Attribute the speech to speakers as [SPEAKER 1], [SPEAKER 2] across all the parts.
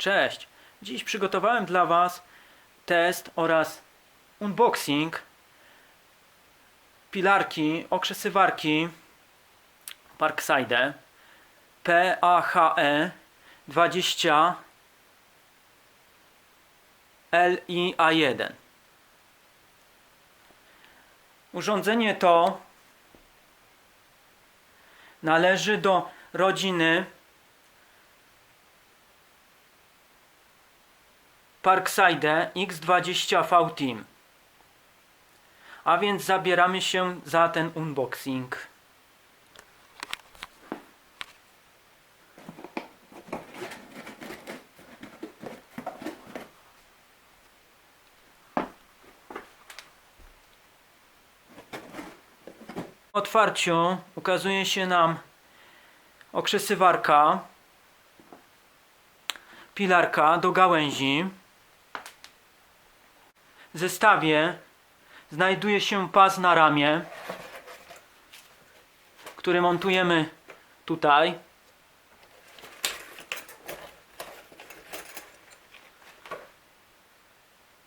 [SPEAKER 1] Cześć! Dziś przygotowałem dla Was test oraz unboxing pilarki, okrzesywarki Parkside PAHE 20 LIA1 Urządzenie to należy do rodziny Parkside X20V Team. A więc zabieramy się za ten unboxing. Otwarciu ukazuje się nam okrzesywarka, pilarka do gałęzi. Zestawie znajduje się pas na ramię, który montujemy tutaj.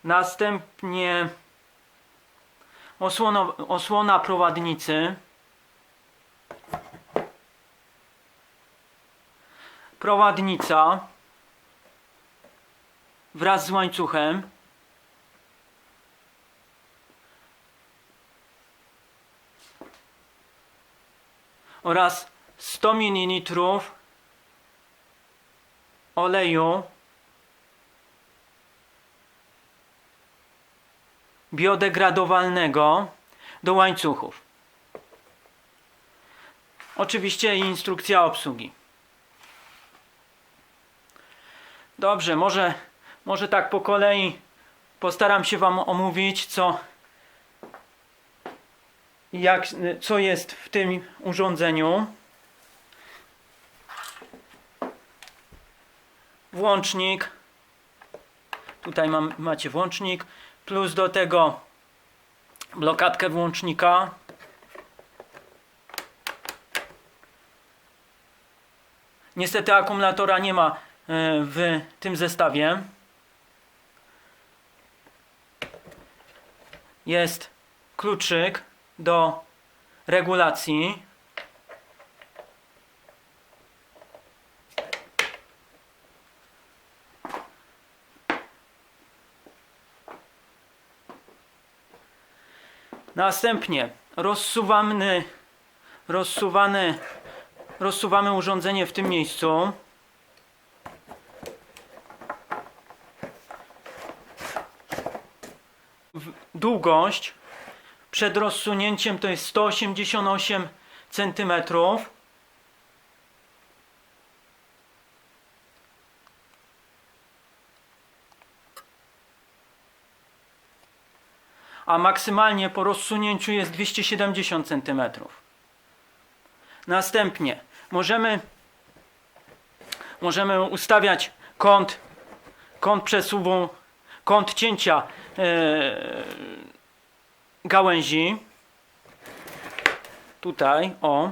[SPEAKER 1] Następnie osłona, osłona prowadnicy. Prowadnica wraz z łańcuchem. Oraz 100 ml oleju biodegradowalnego do łańcuchów. Oczywiście instrukcja obsługi. Dobrze, może, może tak po kolei postaram się Wam omówić, co, jak, co jest w tym urządzeniu. Włącznik. Tutaj mam, macie włącznik. Plus do tego blokadkę włącznika. Niestety akumulatora nie ma e, w tym zestawie. Jest kluczyk do regulacji. Następnie rozsuwamy, rozsuwamy, rozsuwamy urządzenie w tym miejscu. Długość przed rozsunięciem to jest 188 cm. A maksymalnie po rozsunięciu jest 270 cm. Następnie możemy możemy ustawiać kąt kąt przesuwu kąt cięcia e, gałęzi. Tutaj, o.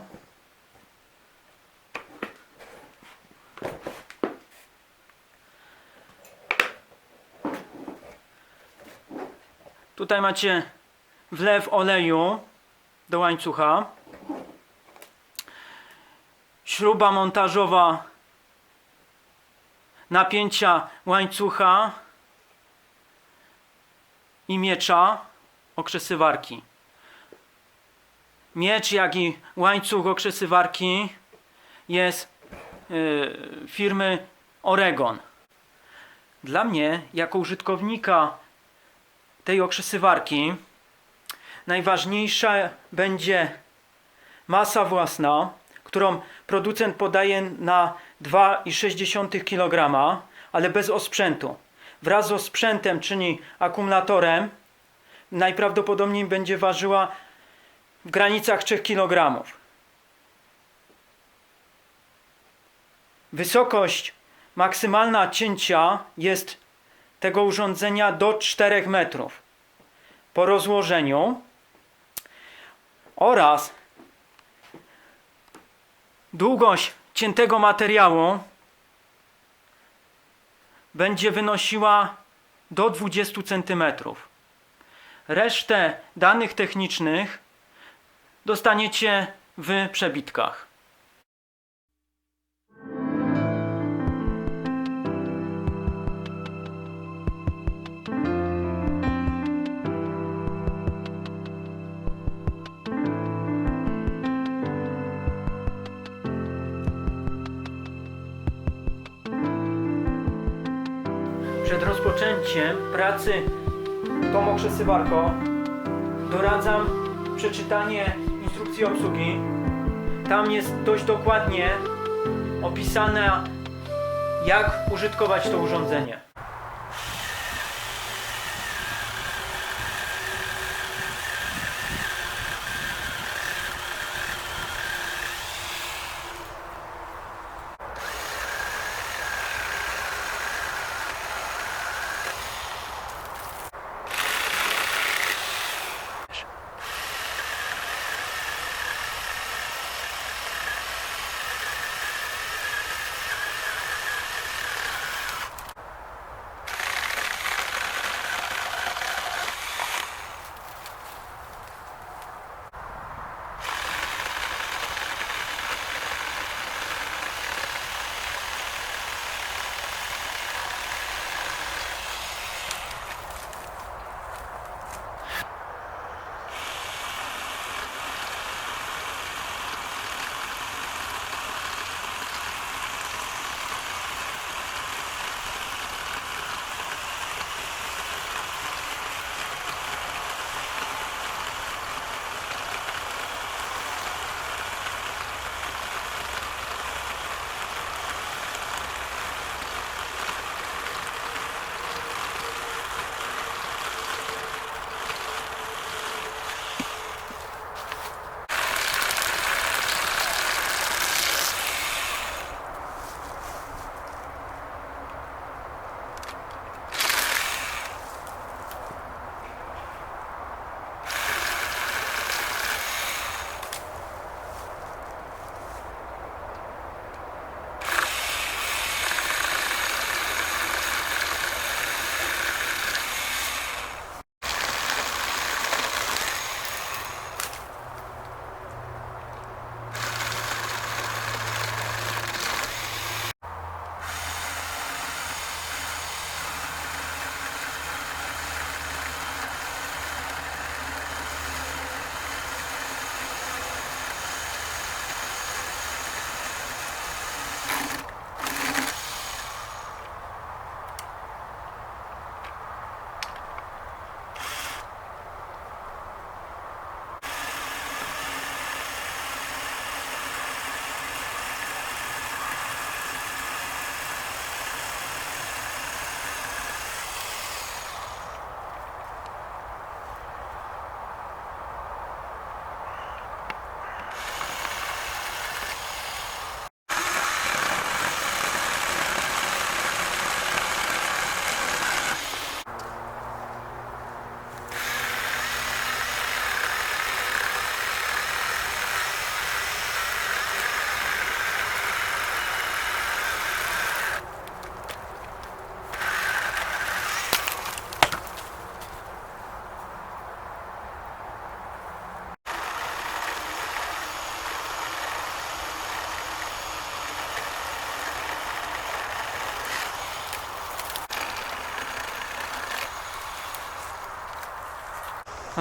[SPEAKER 1] Tutaj macie wlew oleju do łańcucha. Śruba montażowa napięcia łańcucha i miecza okrzesywarki. Miecz, jak i łańcuch okrzesywarki jest y, firmy Oregon. Dla mnie, jako użytkownika tej okrzesywarki, najważniejsza będzie masa własna, którą producent podaje na 2,6 kg, ale bez osprzętu. Wraz z osprzętem, czyli akumulatorem, najprawdopodobniej będzie ważyła w granicach 3 kg. Wysokość maksymalna cięcia jest tego urządzenia do 4 metrów po rozłożeniu oraz długość ciętego materiału będzie wynosiła do 20 cm. Resztę danych technicznych dostaniecie w przebitkach. Przed rozpoczęciem pracy tą okrzesywarką doradzam przeczytanie instrukcji obsługi. Tam jest dość dokładnie opisane, jak użytkować to urządzenie.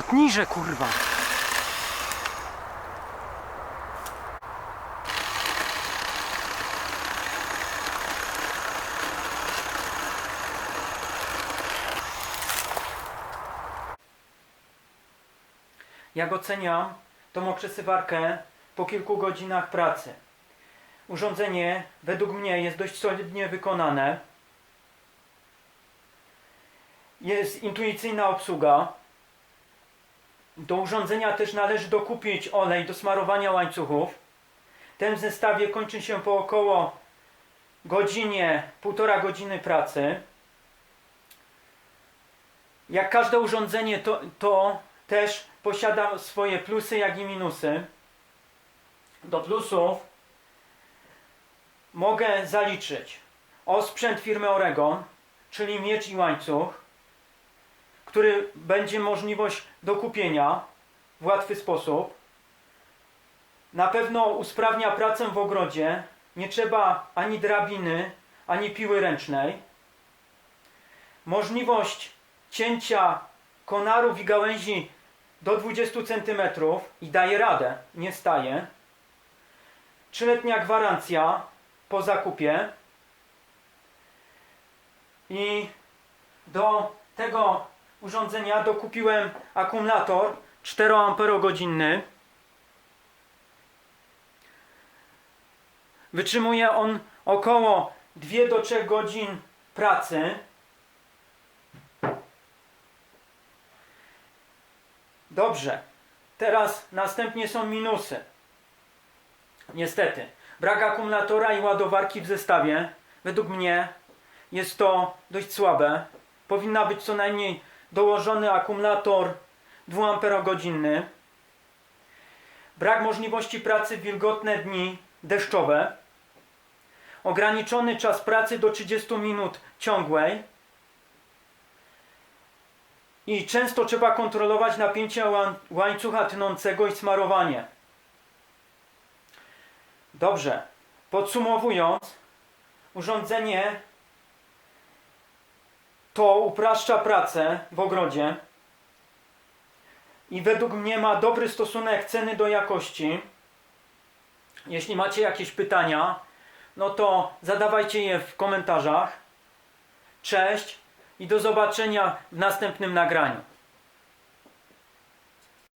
[SPEAKER 1] No niże kurwa. Jak oceniam tą okrzesywarkę po kilku godzinach pracy? Urządzenie według mnie jest dość solidnie wykonane. Jest intuicyjna obsługa. Do urządzenia też należy dokupić olej do smarowania łańcuchów. Ten zestawie kończy się po około godzinie, półtora godziny pracy. Jak każde urządzenie, to, to też posiada swoje plusy, jak i minusy. Do plusów mogę zaliczyć osprzęt firmy Oregon, czyli miecz i łańcuch, który będzie możliwość do kupienia w łatwy sposób. Na pewno usprawnia pracę w ogrodzie. Nie trzeba ani drabiny, ani piły ręcznej. Możliwość cięcia konarów i gałęzi do 20 cm i daje radę, nie staje. Trzyletnia gwarancja po zakupie. I do tego urządzenia dokupiłem akumulator 4 amperogodzinny. Wytrzymuje on około 2 do 3 godzin pracy. Dobrze. Teraz następnie są minusy. Niestety, brak akumulatora i ładowarki w zestawie, według mnie jest to dość słabe. Powinna być co najmniej dołożony akumulator 2 amperogodzinny. Brak możliwości pracy w wilgotne dni deszczowe. Ograniczony czas pracy do 30 minut ciągłej. I często trzeba kontrolować napięcie łań- łańcucha tnącego i smarowanie. Dobrze. Podsumowując, urządzenie to upraszcza pracę w ogrodzie i według mnie ma dobry stosunek ceny do jakości. Jeśli macie jakieś pytania, no to zadawajcie je w komentarzach. Cześć i do zobaczenia w następnym nagraniu.